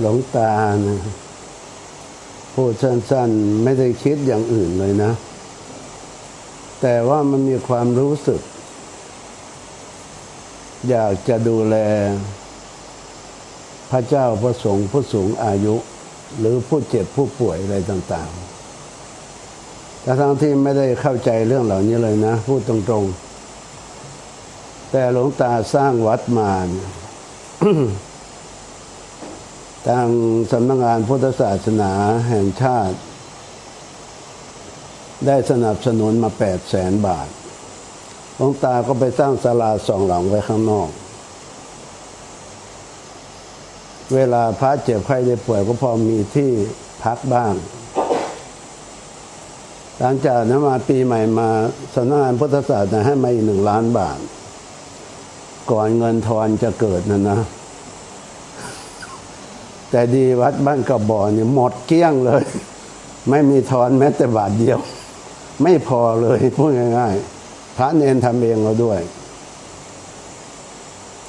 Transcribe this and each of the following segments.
หลวงตานะพูดสั้นๆ ไม่ได้คิดอย่างอื่นเลยนะ แต่ว่ามันมีความรู้สึก อยากจะดูแล พระเจ้าพระสงฆ์ผู้สูงอายุ หรือผู้เจ็บผู้ป่วยอะไรต่างๆ แต่ทั้งที่ไม่ได้เข้าใจเรื่องเหล่านี้เลยนะ พูดตรงๆ แต่หลวงตาสร้างวัดมาเนี่ย ทางสำนักงานพุทธศาสนาแห่งชาติ ได้สนับสนุนมาแปดแสนบาทหลวงตาก็ไปสร้างศาลาสองหลังไว้ข้างนอก เวลาพระเจ็บไข้ได้ป่วยก็พอมีที่พักบ้าง หลังจากนั้นมาปีใหม่มาสำนักงานพุทธศาสนาให้มาอีกหนึ่งล้านบาท ก่อนเงินทอนจะเกิดนะนะ แต่ดีวัดบ้านกระบอกเนี่ยหมดเกลี้ยงเลย ไม่มีทอนแม้แต่บาทเดียว ไม่พอเลยพูดง่าย ๆ พระเนนทำเองเราด้วย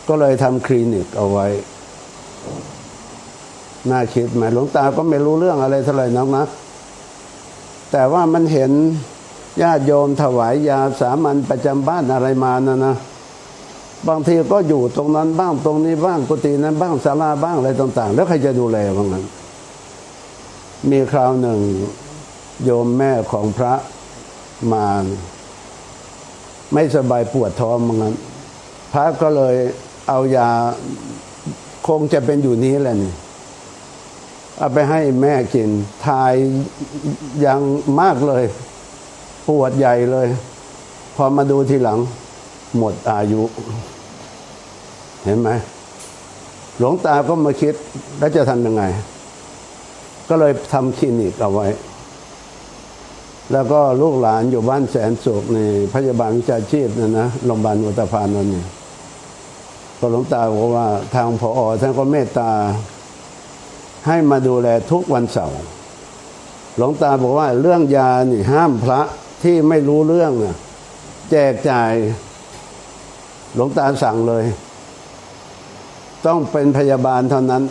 ก็เลยทำคลินิกเอาไว้ น่าคิดไหมหลวงตาก็ไม่รู้เรื่องอะไรเท่าไหร่นักนะแต่ว่ามันเห็นญาติโยมถวายยาสามัญประจำบ้านอะไรมานะนะ บางทีก็อยู่ตรงนั้นบ้างตรงนี้บ้างกุฏินั้นบ้างศาลาบ้างอะไรต่าง ๆ แล้วใครจะดูแลบ้างนั้น มีคราวหนึ่งโยมแม่ของพระมา ไม่สบายปวดท้องมั้งนั้น พระก็เลยเอายาคงจะเป็นอยู่นี้แหละนี่เอาไปให้แม่กิน ทายยังมากเลย ปวดใหญ่เลย พอมาดูทีหลัง หมดอายุ เห็นไหมหลวงตาก็มาคิดแล้วจะทำยังไง ก็เลยทำคลินิกเอาไว้ แล้วก็ลูกหลานอยู่บ้านแสนสุขในพยาบาลวิชาชีพนะนะโรงพยาบาลอุตภานนท์นี่ก็หลวงตาบอกว่าทางพออท่านก็เมตตา ให้มาดูแลทุกวันเสาร์หลวงตาบอกว่าเรื่องยานี่ห้ามพระที่ไม่รู้เรื่องนะแจกจ่าย หลวงตาสั่งเลยต้องเป็นพยาบาลเท่านั้น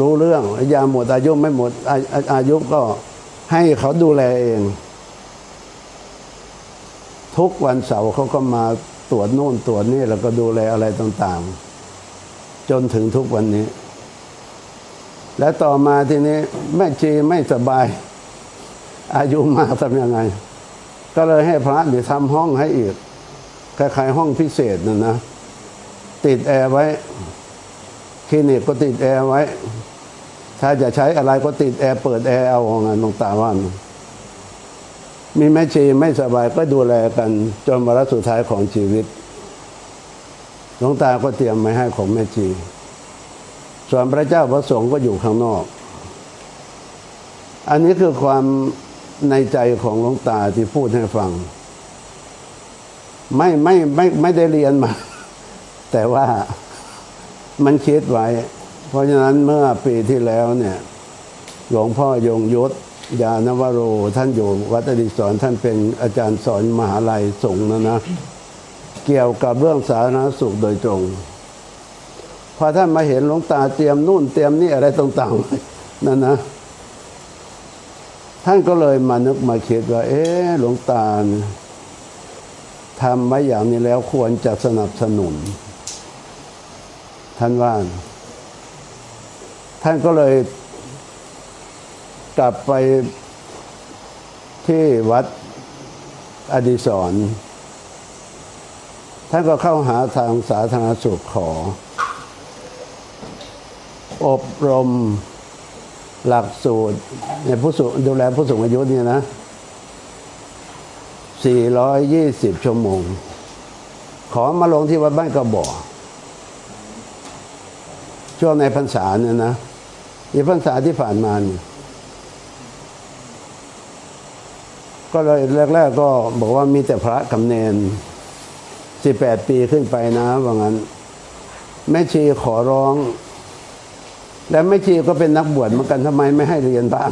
รู้เรื่องยาหมดอายุไม่หมดอาอาอายุก็ให้เขาดูแลเอง ทุกวันเสาร์เขาก็มาตรวจโน่นตรวจนี่แล้วก็ดูแลอะไรต่างๆ จนถึงทุกวันนี้ และต่อมาทีนี้แม่ชีไม่สบาย อายุมากทำยังไง ก็เลยให้พระเดี๋ยทำห้องให้อีก คล้ายๆห้องพิเศษนะนะ ติดแอร์ไว้ คลินิกก็ติดแอร์ไว้ ถ้าจะใช้อะไรก็ติดแอร์เปิดแอร์เอาของงานหลงตาว่ามีแม่ชีไม่สบายก็ดูแลกันจนวาระสุดท้ายของชีวิตหลวงตาก็เตรียมไว้ให้ของแม่ชี ส่วนพระเจ้าพระสงฆ์ก็อยู่ข้างนอก อันนี้คือความในใจของหลวงตาที่พูดให้ฟัง ไม่ไม่ไม่ไม่ได้เรียนมา แต่ว่ามันคิดไว้ เพราะฉะนั้นเมื่อปีที่แล้วเนี่ย หลวงพ่อยงยศยานวโร ท่านอยู่วัดอดิศรท่านเป็นอาจารย์สอนมหาลัยสงฆ์นะนะ เกี่ยวกับเรื่องสาธารณสุขโดยตรง พอท่านมาเห็นหลวงตาเตรียมนู่นเตรียมนี่อะไรต่างๆนั่นนะ ท่านก็เลยมานึกมาคิดว่า เอ๊หลวงตา ทำไว้อย่างนี้แล้วควรจะสนับสนุน ท่านว่า ท่านก็เลยกลับไปที่วัดอดิศรท่านก็เข้าหาทางสาธารณสุขขอ อบรมหลักสูตรในผู้สูงดูแลผู้สูงอายุเนี่ยนะ 420 ชั่วโมง ขอมาลงที่วัดบ้านกระบอกช่วงในพรรษาเนี่ยนะในพรรษาที่ผ่านมาเนี่ยก็เลยแรกๆก็บอกว่ามีแต่พระกำเนนสิบแปดปีขึ้นไปนะว่างั้น แม่ชีขอร้อง และแม่ชีก็เป็นนักบวชเหมือนกันทำไมไม่ให้เรียนบ้าง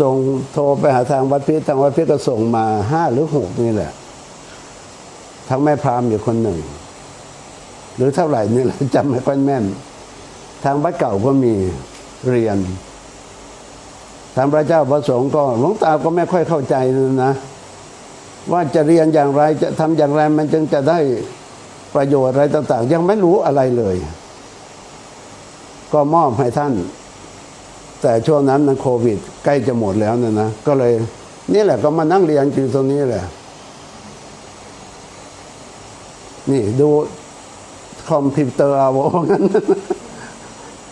ส่งโทรไปหาทางวัดพิษทางวัดพิษก็ส่งมาห้าหรือหกนี่แหละ ทั้งแม่พรามอยู่คนหนึ่ง หรือเท่าไหร่นี่แหละจำไม่ค่อยแม่น ทางวัดเก่าก็มีเรียน ทางพระเจ้าประสงค์ก็หลวงตาก็ไม่ค่อยเข้าใจนะ ว่าจะเรียนอย่างไรจะทำอย่างไรมันจึงจะได้ประโยชน์อะไรต่าง ๆ ยังไม่รู้อะไรเลย ก็มอบให้ท่าน แต่ช่วงนั้นมันโควิด ใกล้จะหมดแล้วนะนะ ก็เลย นี่แหละก็มานั่งเรียนอยู่ตรงนี้แหละ นี่ดูคอมพิวเตอร์เอางั้น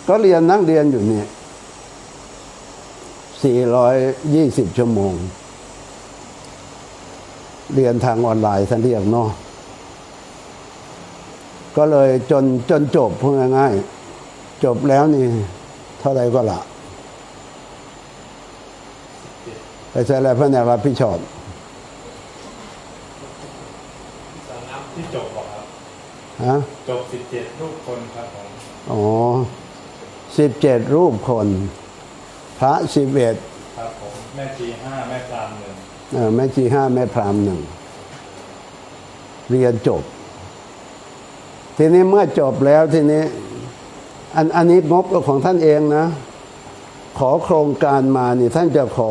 ก็เรียนนั่งเรียนอยู่เนี่ยสี่ร้อยยี่สิบชั่วโมง เรียนทางออนไลน์ท่านเรียกเนาะก็เลยจนจนจบพูดง่ายๆจบแล้วนี่ เท่าไรก็ละ ไปใช้อะไรพระแนวรับผิดชอบสำนักที่จบบอกครับฮะจบสิบเจ็ดรูปคนครับผมอ๋อสิบเจ็ดรูปคน พระสิบเอ็ดครับผมแม่ชีห้าแม่พรามหนึ่งเอ่อแม่จีห้าแม่พรามหนึ่งเรียนจบ ทีนี้เมื่อจบแล้วทีนี้ อันอันนี้งบก็ของท่านเองนะ ขอโครงการมานี่ท่านจะขอ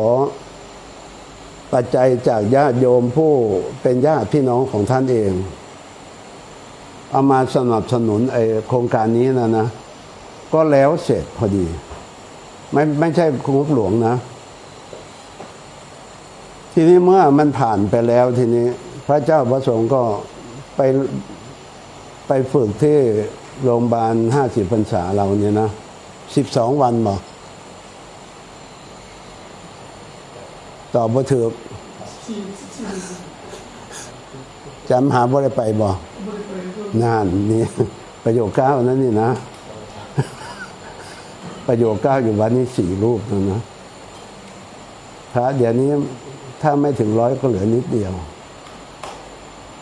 ปัจจัยจากญาติโยมผู้เป็นญาติพี่น้องของท่านเอง เอามาสนับสนุนไอโครงการนี้นะนะ ก็แล้วเสร็จพอดี ไม่ไม่ใช่งบหลวงนะ ทีนี้เมื่อมันผ่านไปแล้วทีนี้ พระเจ้าประสงค์ก็ไปไปฝึกที่โรงพยาบาลห้าสิบพรรษาเราเนี่ยนะสิบสองวันบอก ตอบบ่ถือจำหาบ่ได้ไปบอกนานนี่ประโยคเก้านั่นนี่นะ ประโยคเก้าอยู่วันนี้สี่รูปนะนะพระเดี๋ยวนี้ถ้าไม่ถึงร้อยก็เหลือนิดเดียว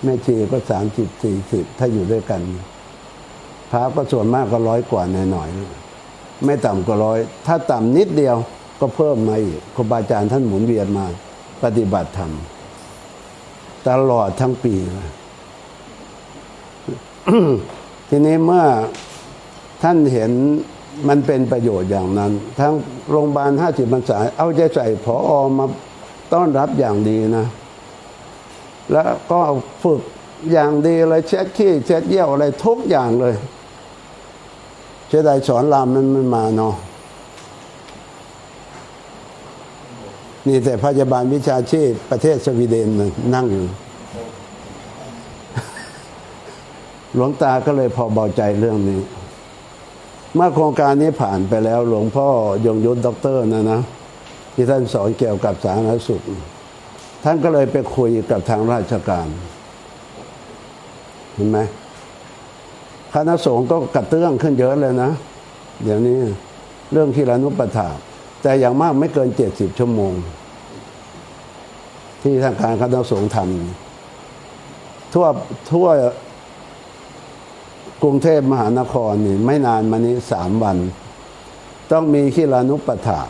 แม่ชีก็สามสิบสี่สิบถ้าอยู่ด้วยกัน พระก็ส่วนมากก็ร้อยกว่าหน่อยๆไม่ต่ำกว่าร้อย ถ้าต่ำนิดเดียว ก็เพิ่มมาอีกครูบาอาจารย์ท่านหมุนเวียนมา ปฏิบัติธรรม ตลอดทั้งปี ทีนี้เมื่อท่านเห็นมันเป็นประโยชน์อย่างนั้น ทั้งโรงพยาบาลห้าสิบพรรษา เอาใจใส่พออมาต้อนรับอย่างดีนะ แล้วก็ฝึกอย่างดีเลยเช็ดขี้เช็ดเยี่ยวอะไรทุกอย่างเลยเจไดสอนรามนั้นมันมาเนาะ นี่แต่พยาบาลวิชาชีพประเทศสวีเดนน่ะนั่งอยู่ หลวงตาก็เลยพอเบาใจเรื่องนี้ เมื่อโครงการนี้ผ่านไปแล้ว หลวงพ่อยงยุทธด็อกเตอร์นะนะที่ท่านสอนเกี่ยวกับสาธารณสุข ท่านก็เลยไปคุยกับทางราชการ เห็นไหมคณะสงฆ์ก็กระเตื้องขึ้นเยอะเลยนะ เดี๋ยวนี้เรื่องที่รานุปถาแต่อย่างมากไม่เกินเจ็ดสิบชั่วโมง ที่ทางการคณะสงฆ์ทำทั่วทั่วกรุงเทพมหานครนี่ไม่นานมานี้สามวัน ต้องมีขีลานุปถา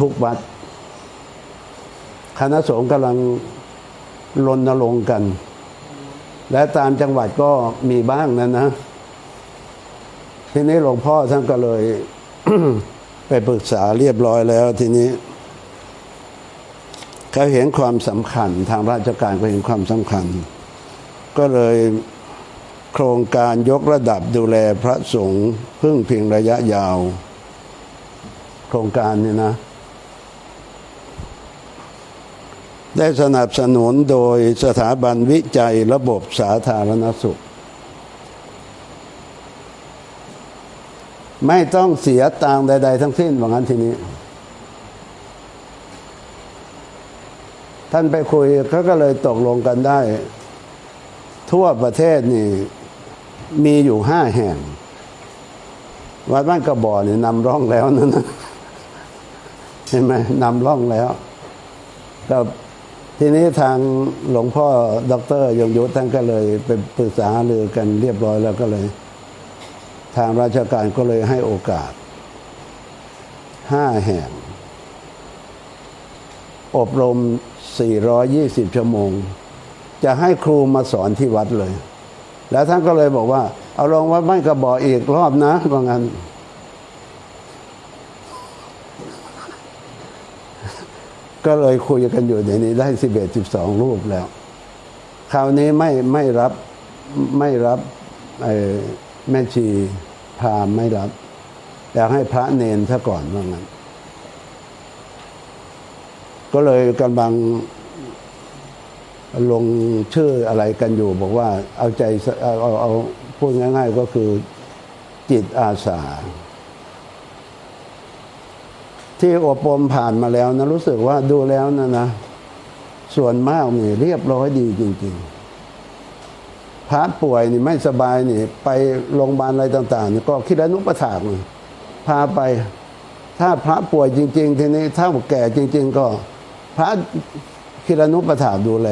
ทุกวัด คณะสงฆ์กำลังรณรงค์กัน และตามจังหวัดก็มีบ้างนะนะ ทีนี้หลวงพ่อท่านก็เลย ไปปรึกษาเรียบร้อยแล้วทีนี้ เขาเห็นความสำคัญ ทางราชการก็เห็นความสำคัญ ก็เลยโครงการยกระดับดูแลพระสงฆ์พึ่งพิงระยะยาว โครงการนี้นะ ได้สนับสนุนโดยสถาบันวิจัยระบบสาธารณสุข ไม่ต้องเสียตังใด ๆ ทั้งสิ้นว่างั้นทีนี้ ท่านไปคุยเขาก็เลยตกลงกันได้ ทั่วประเทศนี่มีอยู่ห้าแห่ง วัดบ้านกระบอกนี่นำร่องแล้วนะนเห็นไหมนำร่องแล้วก็ทีนี้ทางหลวงพ่อด็อกเตอร์ยงยุทธท่านก็เลยไปปรึกษาหรือกันเรียบร้อยแล้วก็เลย ทางราชการก็เลยให้โอกาสห้าแห่ง อบรม 420 ชั่วโมง จะให้ครูมาสอนที่วัดเลย แล้วท่านก็เลยบอกว่า เอาลงวัดบ้านกระบอกอีกรอบนะว่างั้น ก็เลยคุยกันอยู่ในนี้ได้สิบเอ็ดสิบสองรูปแล้ว คราวนี้ไม่ไม่รับไม่รับไอ้แม่ชีพราหมณ์ไม่รับอยากให้พระเนนซะก่อนว่างั้น ก็เลยกำลังลงชื่ออะไรกันอยู่ บอกว่าเอาใจเอาเอาเอาพูดง่าย ๆ ก็คือจิตอาสา ที่อบรมผ่านมาแล้วนะรู้สึกว่าดูแล้วนะนะ ส่วนมากนี่เรียบร้อยดีจริง ๆ พระป่วยนี่ไม่สบายนี่ ไปโรงพยาบาลอะไรต่างๆนี่ก็คิดแล้วนุปถากพาไป ถ้าพระป่วยจริง ๆ ทีนี้ถ้าแก่จริง ๆ ก็ พระคิรนุปถาดูแล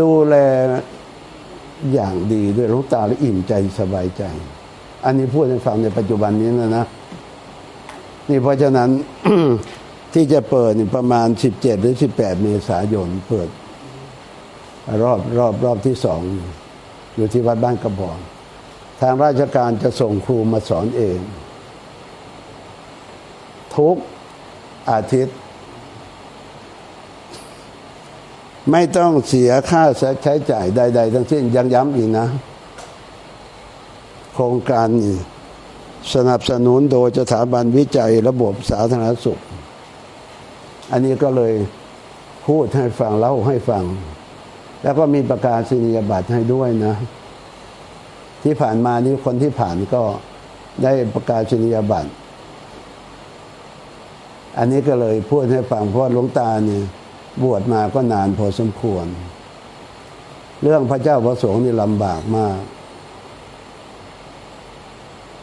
ดูแลอย่างดีด้วยหลูกตาและอิ่มใจสบายใจ อันนี้พูดให้ฟังในปัจจุบันนี้นะนะ นี่เพราะฉะนั้นที่จะเปิดประมาณ 17 หรือ 18 เมษายนเปิด รอบรอบรอบที่สองอยู่ที่วัดบ้านกระบอกทางราชการจะส่งครูมาสอนเอง ทุกอาทิตย์ ไม่ต้องเสียค่าใช้จ่ายใด ๆ ทั้งสิ้นยังย้ำอีกนะ โครงการสนับสนุนโดยสถาบันวิจัยระบบสาธารณสุข อันนี้ก็เลยพูดให้ฟังเล่าให้ฟัง แล้วก็มีประกาศนียบัตรให้ด้วยนะ ที่ผ่านมานี้คนที่ผ่านก็ได้ประกาศนียบัตร อันนี้ก็เลยพูดให้ฟังเพราะหลวงตาเนี่ย บวชมาก็นานพอสมควร เรื่องพระเจ้าประสงค์นี่ลำบากมาก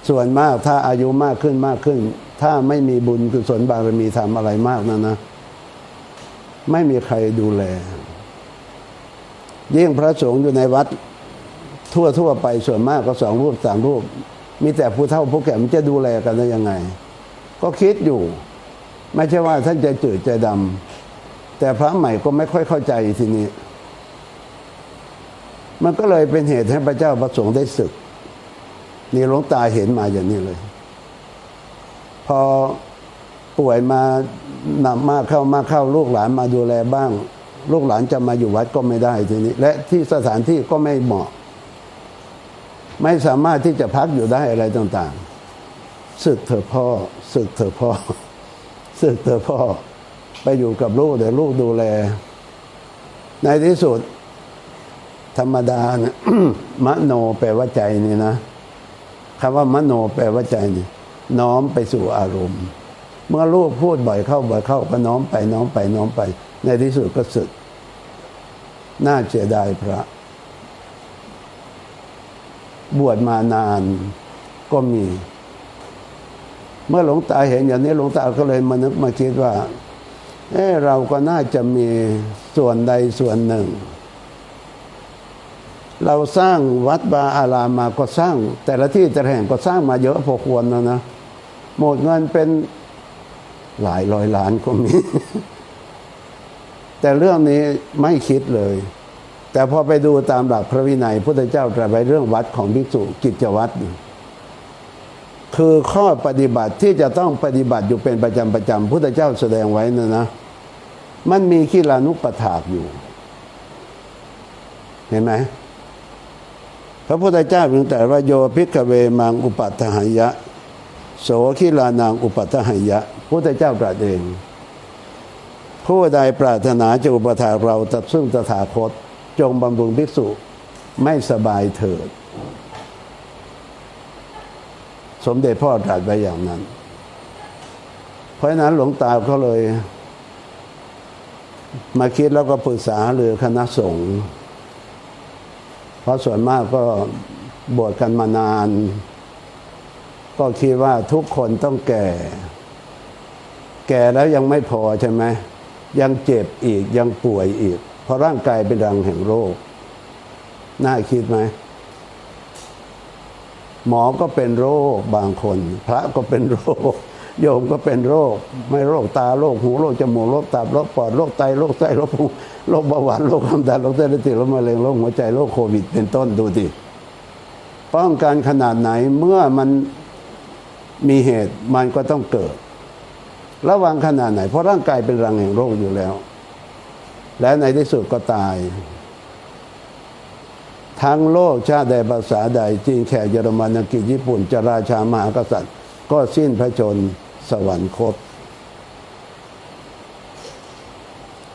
ส่วนมากถ้าอายุมากขึ้นมากขึ้น ถ้าไม่มีบุญกุศลบารมีทำอะไรมากนะนะ ไม่มีใครดูแล ยิ่งพระสงฆ์อยู่ในวัด ทั่วทั่วไปส่วนมากก็สองรูปสามรูป มีแต่ผู้เฒ่าผู้แก่มันจะดูแลกันได้ยังไง ก็คิดอยู่ ไม่ใช่ว่าท่านจะจืดใจดำ แต่พระใหม่ก็ไม่ค่อยเข้าใจทีนี้ มันก็เลยเป็นเหตุให้พระเจ้าประสงค์ได้ศึก นี่หลวงตาเห็นมาอย่างนี้เลย พอป่วยมาหนักมากเข้ามากเข้าลูกหลานมาดูแลบ้าง ลูกหลานจะมาอยู่วัดก็ไม่ได้ทีนี้ และที่สถานที่ก็ไม่เหมาะ ไม่สามารถที่จะพักอยู่ได้อะไรต่างๆศึกเถอะพ่อศึกเถอะพ่อศึกเถอะพ่อ ไปอยู่กับลูกเดี๋ยวลูกดูแล ในที่สุด ธรรมดาเนะมโนแปลว่าใจนี่นะคำว่ามโนแปลว่าใจนี่น้อมไปสู่อารมณ์ เมื่อลูกพูดบ่อยเข้าบ่อยเข้าก็น้อมไปน้อมไปน้อมไป ในที่สุดก็สึก น่าเสียดายพระ บวชมานานก็มี เมื่อหลวงตาเห็นอย่างนี้หลวงตาก็เลยมานึกมาคิดว่า เออเราก็น่าจะมีส่วนใดส่วนหนึ่ง เราสร้างวัดบาอารามมาก็สร้าง แต่ละที่แต่ละแห่งก็สร้างมาเยอะพอควรนะนะหมดเงินเป็นหลายร้อยล้านก็มีแต่เรื่องนี้ไม่คิดเลย แต่พอไปดูตามหลักพระวินัยพุทธเจ้าตรัสไว้เรื่องวัดของภิกษุกิจวัตรคือข้อปฏิบัติที่จะต้องปฏิบัติอยู่เป็นประจำประจำพุทธเจ้าแสดงไว้นะนะ มันมีขีลานุปถากอยู่ เห็นไหมพระพุทธเจ้าถึงแต่ว่าโยพิกเวมังอุปัฏหายะ โสขีลานางอุปัฏหายะพุทธเจ้าตรัสเอง ผู้ใดปรารถนาจะอุปถากเราตัดซึ่งตถาคต จงบำรุงภิกษุไม่สบายเถิด สมเด็จพ่อตรัสไว้อย่างนั้น เพราะนั้นหลวงตาก็เลย มาคิดแล้วก็ปรึกษาหรือคณะสงฆ์เพราะส่วนมากก็บวชกันมานาน ก็คิดว่าทุกคนต้องแก่ แก่แล้วยังไม่พอใช่ไหมยังเจ็บอีกยังป่วยอีก เพราะร่างกายเป็นรังแห่งโรค น่าคิดไหมหมอก็เป็นโรคบางคน พระก็เป็นโรค โยมก็เป็นโรค ไม่โรคตาโรคหูโรคจมูกโรคตับโรคปอดโรคไตโรคไส้โรคพุงโรคเบาหวานโรคความดันโรคเส้นเลือดตีบโรคมะเร็งโรคหัวใจโรคโควิด เป็นต้นดูดิป้องกันขนาดไหนเมื่อมันมีเหตุมันก็ต้องเกิด ระวังขนาดไหน เพราะร่างกายเป็นรังแห่งโรคอยู่แล้ว และในที่สุดก็ตาย ทั้งโลกชาติใดภาษาใดจีนแขกเยอรมันอังกฤษญี่ปุ่น จะราชามหากษัตริย์ ก็สิ้นพระชนม์ สวรรคต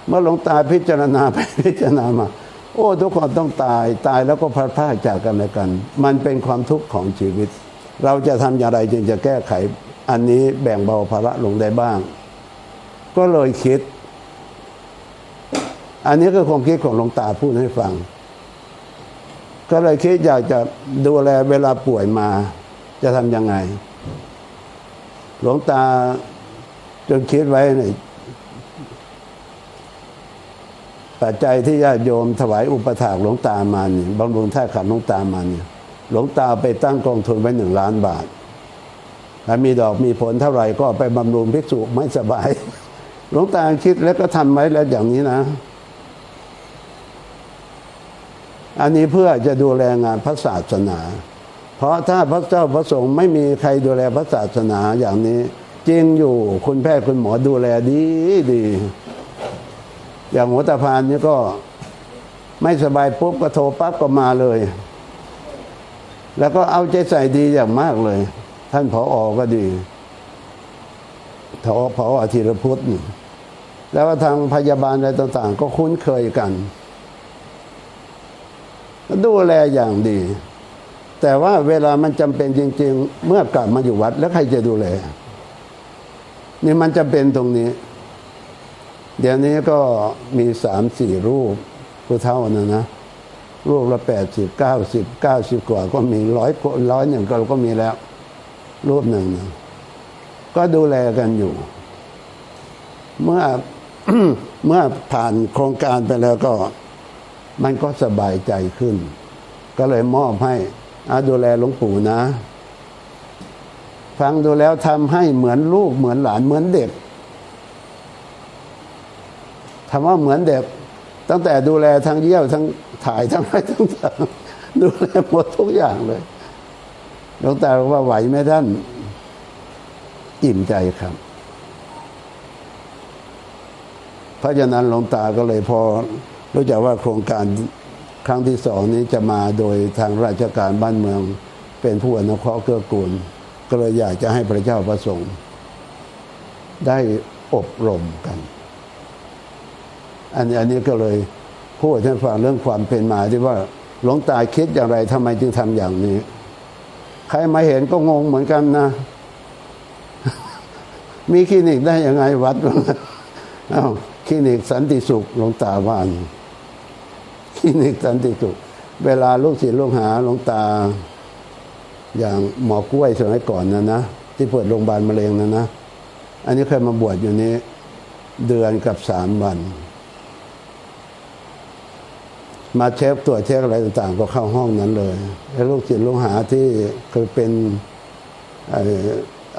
เมื่อหลวงตาพิจารณาไปพิจารณามา โอ้ ทุกคนต้องตายตายแล้วก็พลัดพรากจากกันและกัน มันเป็นความทุกข์ของชีวิต เราจะทำอย่างไรจึงจะแก้ไข อันนี้แบ่งเบาภาระลงได้บ้าง ก็เลยคิด อันนี้ก็ความคิดของหลวงตาพูดให้ฟังก็เลยคิดอยากจะดูแลเวลาป่วยมาจะทำยังไง หลวงตาจนคิดไว้ในปัจจัยที่ญาติโยมถวายอุปถากหลวงตามาเนี่ยบำรุงท่าขันหลวงตามาเนี่ยหลวงตาไปตั้งกองทุนไว้หนึ่งล้านบาทถ้ามีดอกมีผลเท่าไหร่ก็ไปบำรุงภิกษุไม่สบาย หลวงตาคิดแล้วก็ทำไว้แล้วอย่างนี้นะ อันนี้เพื่อจะดูแลงานพระศาสนา เพราะถ้าพระเจ้าพระสงฆ์ไม่มีใครดูแลพระศาสนาอย่างนี้จริงอยู่คุณแพทย์คุณหมอดูแลดีดี อย่างหัวตาพานนี่ก็ไม่สบายปุ๊บก็โทรปั๊บก็มาเลย แล้วก็เอาใจใส่ดีอย่างมากเลย ท่านผออก็ดีทอผออาธีรพุทธนี่แล้วทางพยาบาลอะไรต่าง ๆ ก็คุ้นเคยกัน ดูแลอย่างดี แต่ว่าเวลามันจำเป็นจริง ๆ เมื่อกลับมาอยู่วัดแล้วใครจะดูแลนี่มันจะเป็นตรงนี้ เดี๋ยวนี้ก็มีสามสี่รูปผู้เท่านะนะรูปละแปดสิบเก้าสิบเก้าสิบกว่าก็มีร้อยร้อยหนึ่งก็ก็มีแล้ว รูปหนึ่งนะก็ดูแลกันอยู่ เมื่อเมื่อผ่านโครงการไปแล้วก็ มันก็สบายใจขึ้น ก็เลยมอบให้ ดูแลหลวงปู่นะ ฟังดูแล้วทำให้เหมือนลูกเหมือนหลานเหมือนเด็กทำว่าเหมือนเด็ก ตั้งแต่ดูแลทั้งเยี่ยวทั้งถ่ายทั้งอะไรทั้งอย่างดูแลหมดทุกอย่างเลยหลวงตาบอกว่าไหวไหมท่าน อิ่มใจครับเพราะฉะนั้นหลวงตาก็เลยพอรู้จักว่าโครงการ ครั้งที่สองนี้จะมาโดยทางราชการบ้านเมืองเป็นผู้อนุเคราะห์เกื้อกูล ก็เลยอยากจะให้พระเจ้าประสงค์ ได้อบรมกัน อันนี้อันนี้ก็เลยพูดให้ฟังเรื่องความเป็นมาที่ว่าหลวงตาคิดอย่างไรทำไมจึงทำอย่างนี้ ใครมาเห็นก็งงเหมือนกันนะ มีคลินิกได้ยังไงวัดอ้าวคลินิกสันติสุขหลวงตาว่าน คลินิกสันติสุข เวลาลูกศิษย์ลูกหาหลวงตา อย่างหมอกล้วยสมัยก่อนนะนะที่เปิดโรงพยาบาลมะเร็งนะนะ อันนี้เคยมาบวชอยู่นี้ เดือนกับสามวัน มาเช็คตรวจเช็คอะไรต่างๆ ก็เข้าห้องนั้นเลยแล้วลูกศิษย์ลูกหาที่เคยเป็น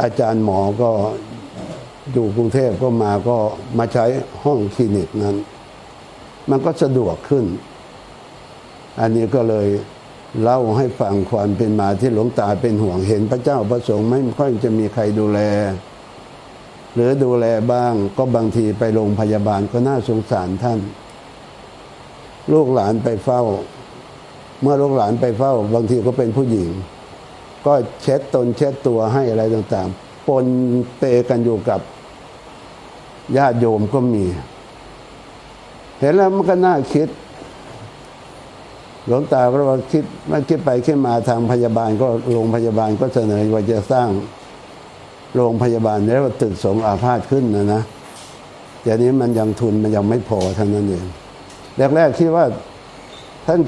อาจารย์หมอก็อยู่กรุงเทพก็มาก็มาใช้ห้องคลินิกนั้น มันก็สะดวกขึ้น อันนี้ก็เลยเล่าให้ฟังความเป็นมาที่หลวงตาเป็นห่วงเห็นพระเจ้าประสงค์ไม่ค่อยจะมีใครดูแล หรือดูแลบ้างก็บางทีไปโรงพยาบาลก็น่าสงสารท่าน ลูกหลานไปเฝ้า เมื่อลูกหลานไปเฝ้า บางทีก็เป็นผู้หญิง ก็เช็ดตนเช็ดตัวให้อะไรต่างๆ ปนเปกันอยู่กับญาติโยมก็มี เห็นแล้วมันก็น่าคิด หลวงตาก็ว่าคิดมันคิดไปคิดมาทางพยาบาลก็โรงพยาบาลก็เสนอว่าจะสร้างโรงพยาบาลแล้วตึกสงอาพาธขึ้นนะนะแต่นี้มันยังทุนมันยังไม่พอท่านั้นเองแรกๆคิดว่าท่าน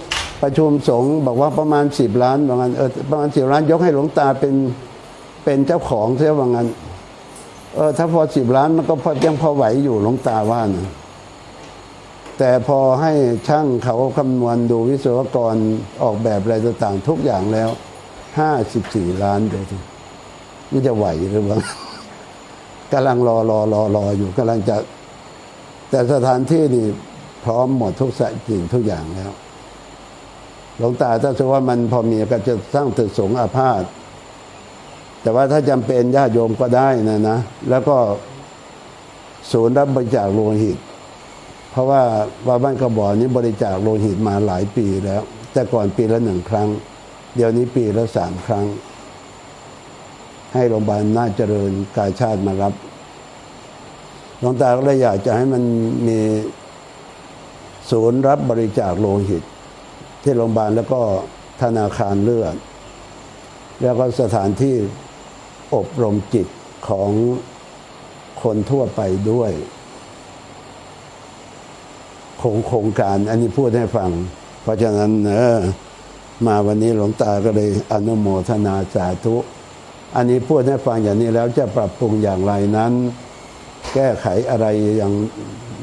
ประชุมสงฆ์บอกว่าประมาณสิบล้านว่างั้นเออประมาณสิบล้านยกให้หลวงตาเป็นเป็นเจ้าของเสียว่างั้นเออถ้าพอสิบล้านมันก็พอยังพอไหวอยู่หลวงตาว่านะ แต่พอให้ช่างเขาคำนวณดูวิศวกรออกแบบอะไรต่างๆ ทุกอย่างแล้วห้าสิบสี่ล้านเดียวทีนี่จะไหวหรือเปล่ากำลังรอรอรอรออยู่กำลังจะ แต่สถานที่นี่พร้อมหมดทุกสิ่งทุกอย่างแล้ว หลวงตาถ้าสมมติว่ามันพอมีก็จะสร้างตึกสงอาพาธแต่ว่าถ้าจำเป็นญาติโยมก็ได้นะนะ แล้วก็ศูนย์รับบริจาคโลหิต เพราะว่าวัดบ้านกระบอกนี้บริจาคโลหิตมาหลายปีแล้ว แต่ก่อนปีละหนึ่งครั้ง เดี๋ยวนี้ปีละสามครั้ง ให้โรงพยาบาลน่าเจริญกายชาติมารับหลวงตาก็เลยอยากจะให้มันมีศูนย์รับบริจาคโลหิต ที่โรงพยาบาลแล้วก็ธนาคารเลือด แล้วก็สถานที่อบรมจิตของคนทั่วไปด้วย โคงโครงการ อันนี้พูดให้ฟัง เพราะฉะนั้นเออมาวันนี้หลวงตาก็เลยอนุโมทนาสาธุ อันนี้พูดให้ฟังอย่างนี้แล้วจะปรับปรุงอย่างไรนั้น แก้ไขอะไรอย่าง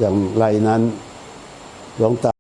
อย่างไรนั้นหลวงตา